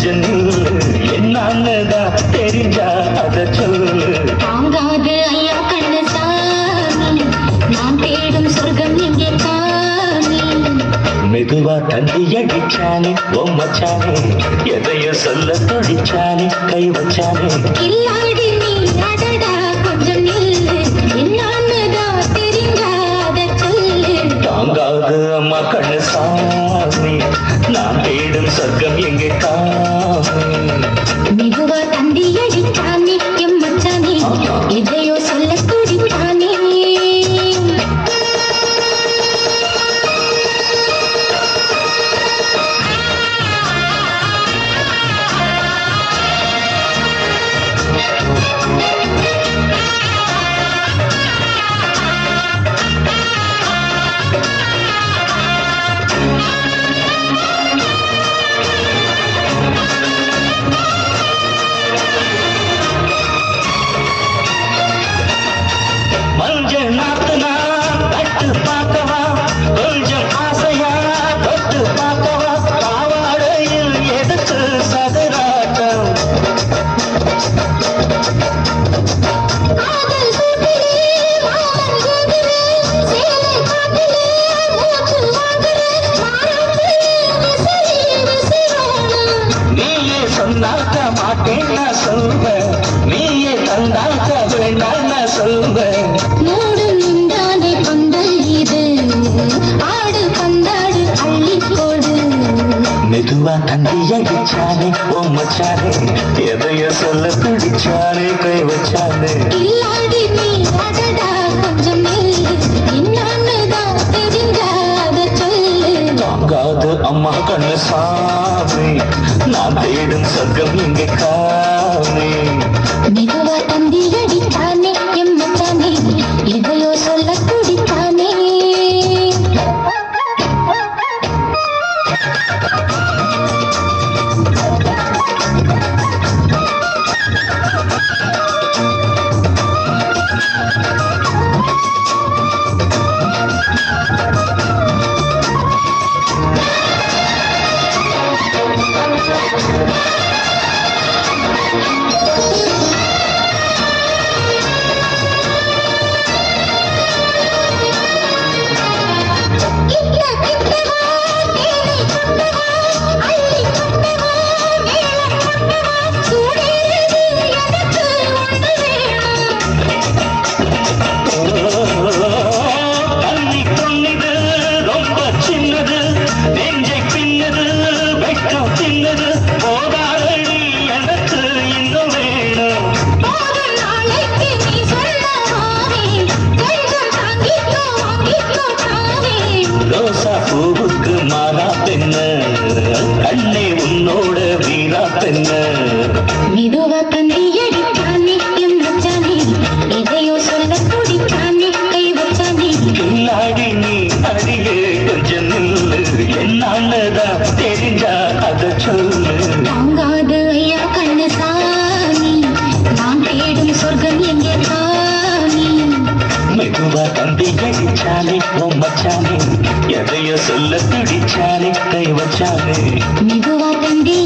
கொஞ்சம் நில்லு என்னன்னுதான் தெரிஞ்சா அத சொல்லு தாங்காது ஐயா கண்ணு சாமி நான் தேடும் சொர்க்கம் எங்கே காமி மெதுவா தந்தி அடிச்சானே பொம்மச்சானே எதைய சொல்ல துடிச்சானே கை வச்சானே. இல்லாடி நீ அடடா கொஞ்சம் நில்லு. என்னன்னுதான் தெரிஞ்சாத சொல்லு. தாங்காது அம்மா கண்ணு சாமி நான் தேடும் சொர்க்கம் எங்கே காமி வேண்டாம் நான் சொல்வேன் மூடு நின்றானே பந்தல் இது ஆடு பந்தாடு அள்ளி போடு மெதுவா தந்தி அடிச்சானே ஓமச்சானே எதைய சொல்ல துடிச்சானே கை வச்சானே. இல்லாடி நீ அடடா கொஞ்சம் அம்மா கண்ணு சாமி. நான் தேடும் சொர்க்கம் இங்கே காமி மெதுவா பெண்ண மெதுவா தந்தி அடித்தானே எம் மச்சானே எதையோ சொல்ல துடித்தானே கை வச்சானே. பின்னாடி நீ அடியே கொஞ்சம் நில்லு. என்னதான் தெரிஞ்சா அத சொல்லு. தாங்காது ஐயா கண்ணு சாமி நான் தேடும் சொர்க்கம் எங்கே காமி மெதுவா தந்தி அடிச்சானே மச்சானே. எதைய சொல்ல துடிச்சானே கை வச்சானே. மெதுவா தந்தி